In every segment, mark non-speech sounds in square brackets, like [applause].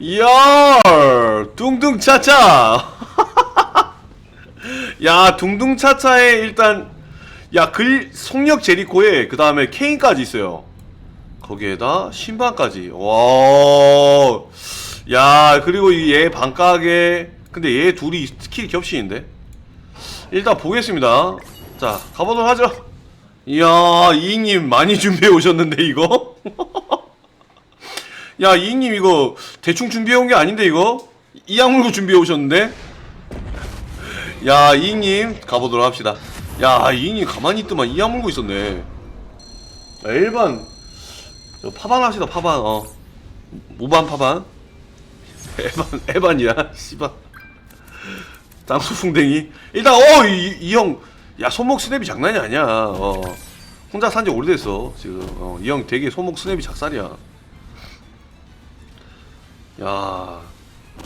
이야 둥둥 차차! 야 둥둥 차차에 일단 야글 속력 제리코에 그 다음에 케인까지 있어요. 거기에다 신반까지. 와야 그리고 이얘 반각에 근데 얘 둘이 스킬 겹치는데? 일단 보겠습니다. 자 가보도록 하죠. 이야 이잉님 많이 [laughs] 준비해 오셨는데 이거 [laughs] 야 이잉님 이거 대충 준비해 온 게 아닌데 이거? 이악 물고 준비해 오셨는데? 야 이잉님 가보도록 합시다. 야 이잉님 가만히 있더만 이악 물고 있었네. 야, 일반 저 파반 합시다 파반. 어. 모반 파반? [laughs] 에반 에반이야 씨발. 짱수풍뎅이? 일단 어이 형. 야 손목 스냅이 장난이 아니야. 어. 혼자 산지 오래됐어 지금. 어, 이 형 되게 손목 스냅이 작살이야 야,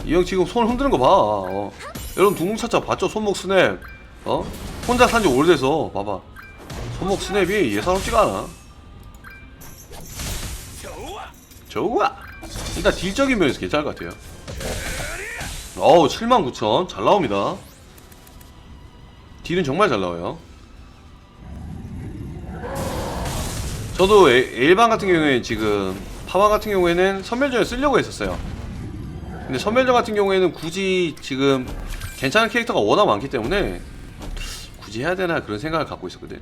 이 형 지금 손 흔드는 거 봐. 어. 여러분 둥둥차차 봤죠? 손목 스냅. 어? 혼자 산지 오래돼서 봐봐. 손목 스냅이 예사롭지가 않아. 좋아. 일단 딜적인 면에서 괜찮을 것 같아요. 어우 79,000 잘 나옵니다. 딜은 정말 잘 나와요. 저도 에- 일반 같은 경우에 지금 파방 같은 경우에는 선멸전에 쓰려고 했었어요. 근데 선멸전 같은 경우에는 굳이 지금 괜찮은 캐릭터가 워낙 많기 때문에 굳이 해야 되나 그런 생각을 갖고 있었거든.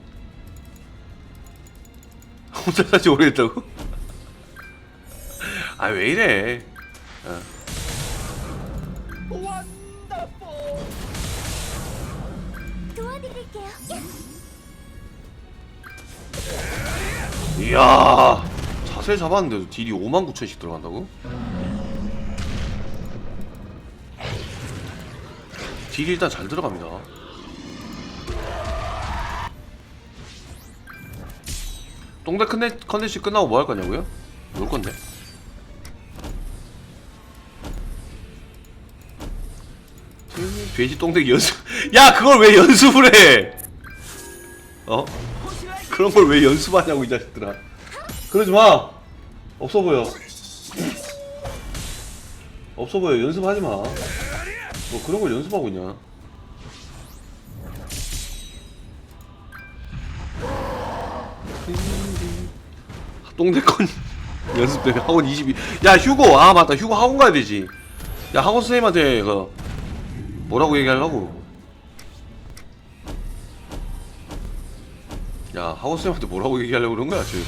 [laughs] 혼자 사지 오래됐다고? [laughs] 아 왜 이래? 어. 도와드릴게요. 이야 자세 잡았는데도 딜이 5만 9천씩 들어간다고? 딜이 일단 잘 들어갑니다. 똥대 컨텐, 컨텐츠 끝나고 뭐 할 거냐고요? 놀 건데. 돼지 똥대기 연습. [laughs] 야, 그걸 왜 연습을 해? 어? 그런 걸 왜 연습하냐고 이 자식들아. 그러지 마. 없어 보여. 없어 보여. 연습하지 마. 뭐 그런 걸 연습하고 있냐? 똥대건 [laughs] 연습 때문에 학원 22. 야 휴고 아 맞다 휴고 학원 가야 되지. 야 학원 선생님한테 그 뭐라고 얘기하려고? 야 학원 선생님한테 뭐라고 얘기하려고 그런 거야 저기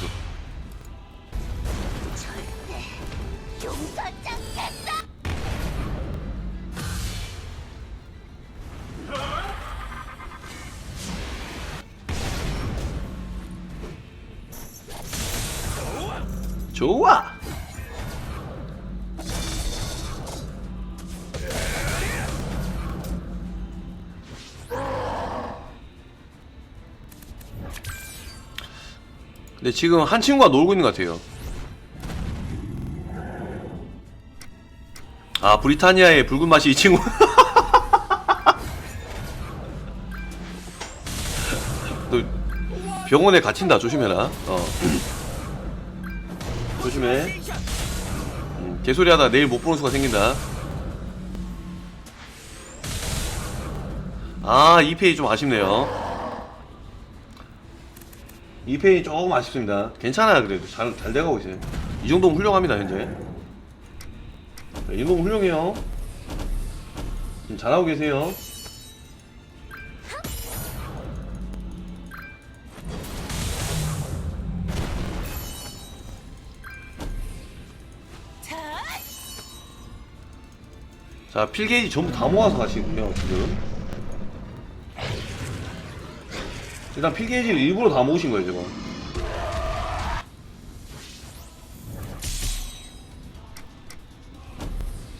근데 지금 한 친구가 놀고 있는 것 같아요. 아 브리타니아의 붉은 맛이 이 친구. [laughs] 너 병원에 갇힌다 조심해라. 어. 조심해. 음, 개소리하다 내일 못 보는 수가 생긴다. 아, 이 페이 좀 아쉽네요. 이 페이 조금 아쉽습니다. 괜찮아요, 그래도 잘, 잘 돼가고 있어요. 이 정도면 훌륭합니다, 현재. 자, 이 정도면 훌륭해요. 지금 잘하고 계세요. 자, 자, 필게이지 전부 다 모아서 가시고요, 지금. 일단 필게이지를 일부러 다 모으신 거예요, 지금.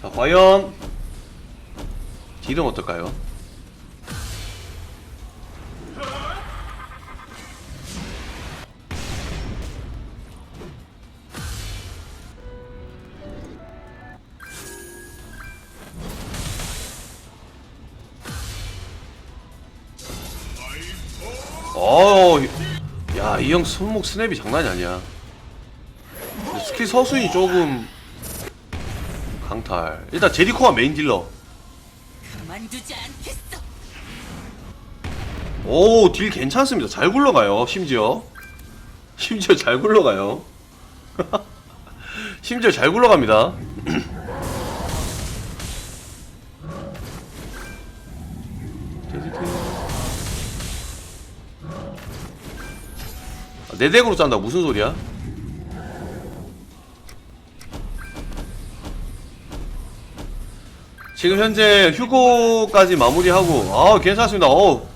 자, 과연 딜은 어떨까요? 어, 야, 이 형 손목 스냅이 장난이 아니야. 스킬 서순이 조금 강탈. 일단 제리코가 메인 딜러. 오, 딜 괜찮습니다. 잘 굴러가요, 심지어. 심지어 잘 굴러가요. [laughs] 심지어 잘 굴러갑니다. [clears throat] 내 덱으로 짠다. 무슨 소리야? 지금 현재 휴고까지 마무리하고 아 괜찮습니다. 어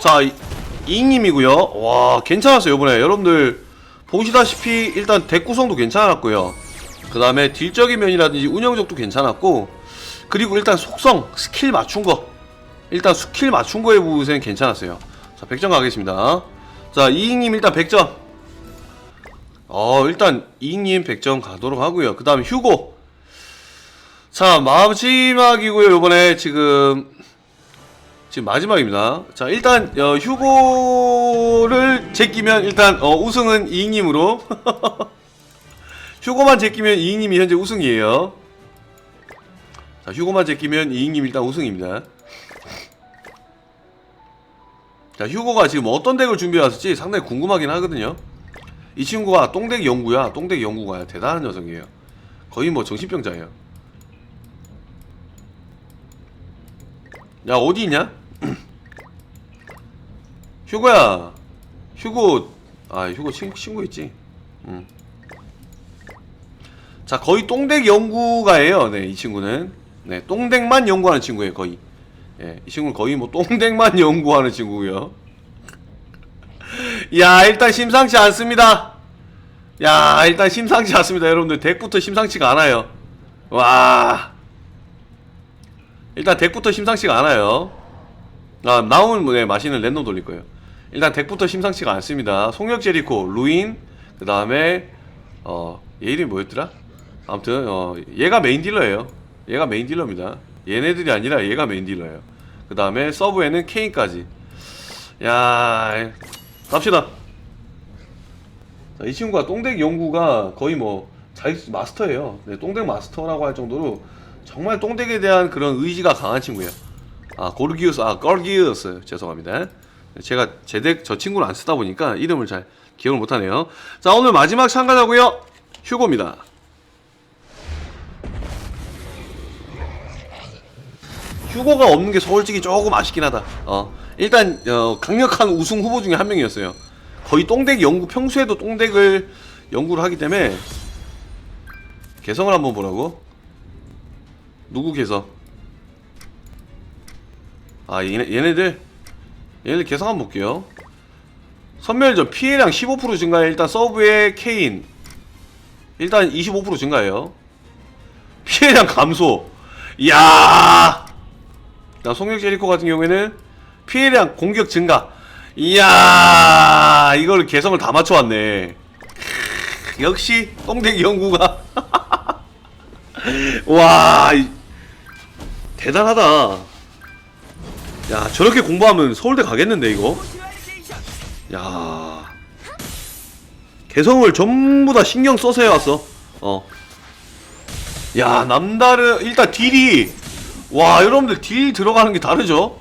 자, 이- 이잉님이고요. 와, 괜찮았어요, 이번에. 여러분들 보시다시피 일단 덱 구성도 괜찮았고요. 그 다음에 딜적인 면이라든지 운영적도 괜찮았고, 그리고 일단 속성, 스킬 맞춘 거. 일단 스킬 맞춘 거에 부분은 괜찮았어요. 자, 100점 가겠습니다. 자, 이잉님 일단 100점. 어, 일단 이잉님 100점 가도록 하고요. 그 다음에 휴고. 자, 마지막이고요, 요번에 지금 지금 마지막입니다. 자, 일단 어, 휴고를 제끼면 일단 어, 우승은 이익님으로. [laughs] 휴고만 제끼면 이익님이 현재 우승이에요. 자, 휴고만 제끼면 이익님 일단 우승입니다. 자, 휴고가 지금 어떤 덱을 준비해 왔을지 상당히 궁금하긴 하거든요. 이 친구가 똥덱 연구야. 똥덱 연구가 대단한 녀석이에요. 거의 뭐 정신병자예요. 야 어디 있냐? [clears throat] 휴고야 휴고 아 휴고 친구, 친구 있지 응. 자 거의 똥덱 연구가예요 네이 친구는 네 똥덱만 연구하는 친구예요 거의 예, 이 친구는 거의 뭐 똥덱만 [laughs] 연구하는 친구고요 [laughs] 야 일단 심상치 않습니다 야 일단 심상치 않습니다 여러분들 덱부터 심상치가 않아요 와 일단 덱부터 심상치가 않아요. 아, 뭐, 네, 맛있는 랜덤 돌릴 거예요. 일단 덱부터 심상치가 않습니다. 송력 제리코, 루인, 그 다음에, 어, 얘 이름이 뭐였더라? 아무튼, 어, 얘가 메인 딜러예요. 얘가 메인 딜러입니다. 얘네들이 아니라 얘가 메인 딜러예요. 그 다음에 서브에는 케인까지. 야, 갑시다. 자, 이 친구가 똥덱 연구가 거의 뭐, 자기 마스터예요. 네, 똥덱 마스터라고 할 정도로 정말 똥덱에 대한 그런 의지가 강한 친구예요. 아 고르기우스, 아 걸기우스 죄송합니다. 제가 제덱 저 친구를 안 쓰다 보니까 이름을 잘 기억을 못하네요. 자 오늘 마지막 참가자고요. 휴고입니다. 휴고가 없는 게 솔직히 조금 아쉽긴 하다. 어 일단 어, 강력한 우승 후보 중에 한 명이었어요. 거의 똥덱 연구 평소에도 똥덱을 연구를 하기 때문에 개성을 한번 보라고. 누구 개성? 아 얘네, 얘네들 얘네들 개성 한번 볼게요. 선멸전 피해량 15% 증가해 일단 서브의 케인 일단 25% 증가해요. 피해량 감소. 이야. 나 송영 제리코 같은 경우에는 피해량 공격 증가. 이야 이걸 개성을 다 맞춰왔네. 크, 역시 똥대기 연구가 [laughs] 와 이- 대단하다. 야 저렇게 공부하면 서울대 가겠는데 이거. 야 개성을 전부 다 신경 써서 해왔어. 어. 야 남다른 일단 딜이 와 여러분들 딜 들어가는 게 다르죠?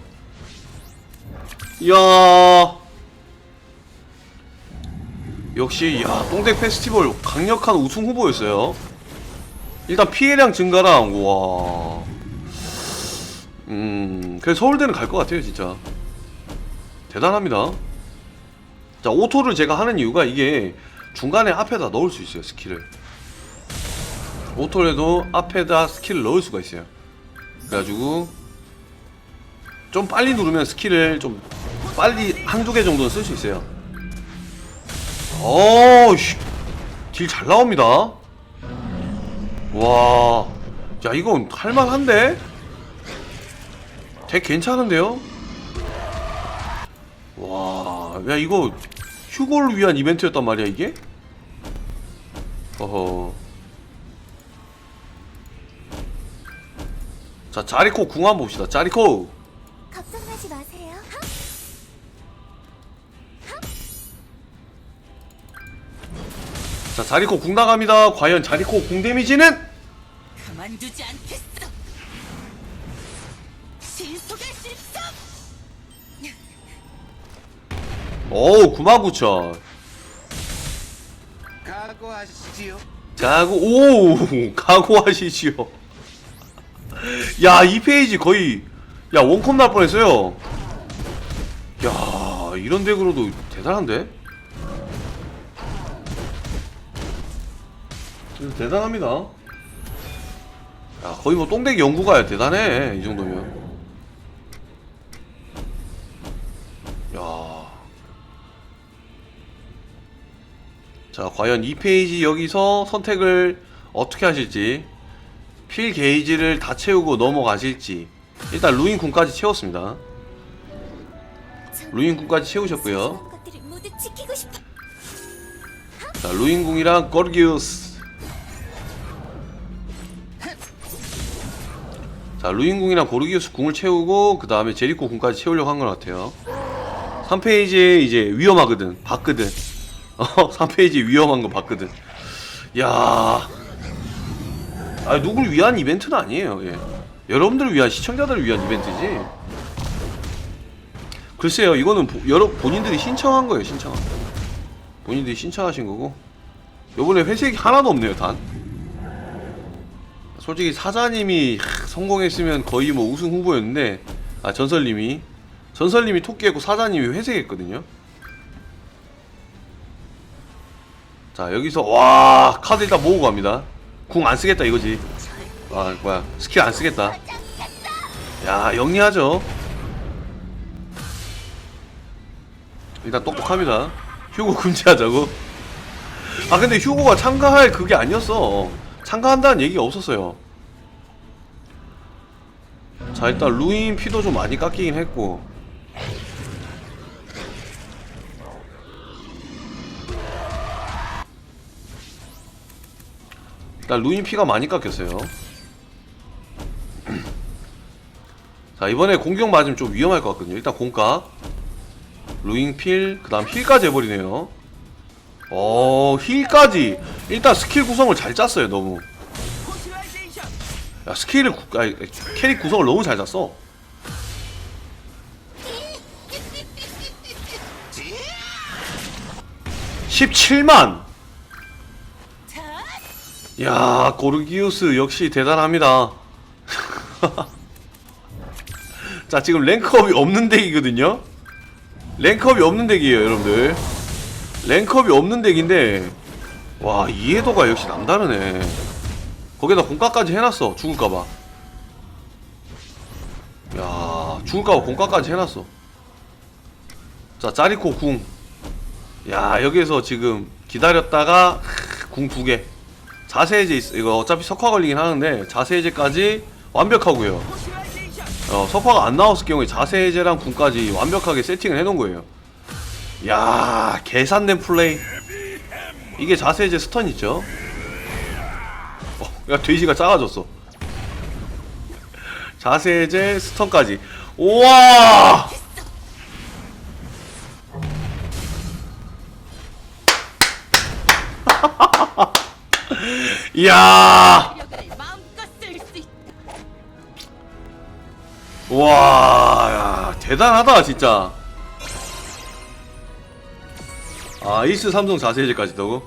이야 역시 야 똥덱 페스티벌 강력한 우승 후보였어요. 일단 피해량 증가랑 와. 음, 그래서 서울대는 갈 것 같아요, 진짜. 대단합니다. 자, 오토를 제가 하는 이유가 이게 중간에 앞에다 넣을 수 있어요, 스킬을. 오토에도 앞에다 스킬을 넣을 수가 있어요. 그래가지고 좀 빨리 누르면 스킬을 좀 빨리 한두 개 정도는 쓸 수 있어요. 어우씨, 딜잘 나옵니다. 와, 야 이건 할만한데? 되게 괜찮은데요? 와, 야 이거 휴고를 위한 이벤트였단 말이야 이게? 어허. 자, 자리코 궁 한번 봅시다. 자리코. 걱정하지 마세요. 자, 자리코 궁 나갑니다. 과연 자리코 궁 데미지는? 가만두지 않겠어. 신속의 실성. 어우 99,000 각오하시지요. 자고 오 [laughs] 각오하시지요 야 이 페이지 거의 야 원컵 날 뻔했어요. 야 이런 덱으로도 대단한데? 대단합니다. 야 거의 뭐 똥덱 연구가야 대단해 이 정도면. 야. 자, 과연 이 페이지 여기서 선택을 어떻게 하실지 필 게이지를 다 채우고 넘어가실지 일단 루인 군까지 채웠습니다. 루인 군까지 채우셨고요. 자, 루인 궁이랑 거르기우스. 자, 루인 궁이랑 고르기우스 궁을 채우고 그 다음에 제리코 궁까지 채우려고 한 것 같아요. 3페이지에 이제 위험하거든. 봤거든. [laughs] 어, 3페이지 위험한 거 봤거든. 야, 아 누굴 위한 이벤트는 아니에요. 예. 여러분들을 위한 시청자들을 위한 이벤트지. 글쎄요, 이거는 보, 여러 본인들이 신청한 거예요. 신청한 거. 본인들이 신청하신 거고. 요번에 회색이 하나도 없네요, 단. 솔직히 사자님이 하, 성공했으면 거의 뭐 우승 후보였는데, 아 전설님이 전설님이 토끼했고 사자님이 회색했거든요. 자 여기서 와 카드 일단 모으고 갑니다. 궁 안 쓰겠다 이거지. 아 뭐야 스킬 안 쓰겠다. 야 영리하죠. 일단 똑똑합니다. 휴고 금지하자고. 아 근데 휴고가 참가할 그게 아니었어. 참가한다는 얘기가 없었어요. 자 일단 루인 피도 좀 많이 깎이긴 했고 일단 루인 피가 많이 깎였어요. 자 이번에 공격 맞으면 좀 위험할 것 같거든요. 일단 공각 루인 필, 그 다음 힐까지 해버리네요. 어 힐까지 일단 스킬 구성을 잘 짰어요 너무. 야 스킬을 구, 아니, 캐릭 구성을 너무 잘 짰어. (17만) 자, 야 고르기우스 역시 대단합니다. [laughs] 자 지금 랭크업이 없는 덱이거든요. 랭크업이 없는 덱이에요 여러분들. 랭크업이 없는 덱인데 와 이해도가 역시 남다르네. 거기다 공가까지 해놨어 죽을까봐. 야 죽을까봐 공가까지 해놨어. 자 짜리코 궁야 여기에서 지금 기다렸다가 궁 두개 자세 해제 있, 이거 어차피 석화 걸리긴 하는데 자세 해제까지 완벽하고요. 어, 석화가 안 나왔을 경우에 자세 해제랑 궁까지 완벽하게 세팅을 해놓은 거예요. 야 계산된 플레이. 이게 자세 해제 스턴 있죠? 어, 야 돼지가 작아졌어. 자세 해제 스턴까지. 우와! 이야! 와, 야, 대단하다, 진짜. 아, 이스 삼성 자세해제까지도.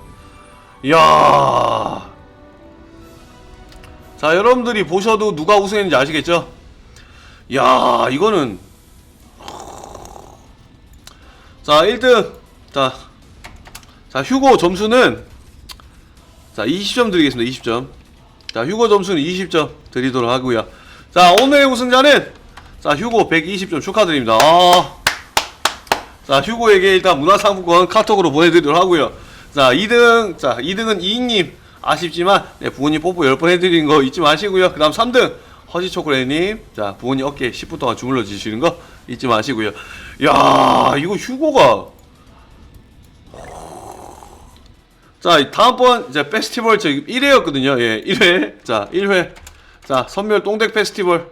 이야. 자, 여러분들이 보셔도 누가 우승했는지 아시겠죠? 야, 이거는. 자, 1등. 자, 자, 휴고 점수는. 자, 20점 드리겠습니다, 20점. 자, 휴고 점수는 20점 드리도록 하고요. 자, 오늘의 우승자는 자, 휴고 120점 축하드립니다. 아. 자, 휴고에게 일단 문화상품권 카톡으로 보내드리도록 하고요. 자, 2등, 자, 2등은 이익님. 아쉽지만, 네, 부모님 뽀뽀 10번 해드린 거 잊지 마시고요. 그 다음 3등, 허지초콜릿님. 자, 부모님 어깨에 10분 동안 주물러 주시는 거 잊지 마시고요. 야 이거 휴고가. 자, 다음번, 이제 페스티벌 저 1회였거든요. 예, 1회. 자, 1회. 자, 선멸 똥덱 페스티벌.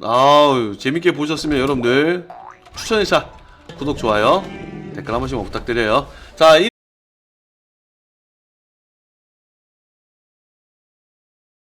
아우 재밌게 보셨으면 여러분들 추천해주사 구독 좋아요 댓글 한 번씩만 부탁드려요 자 이-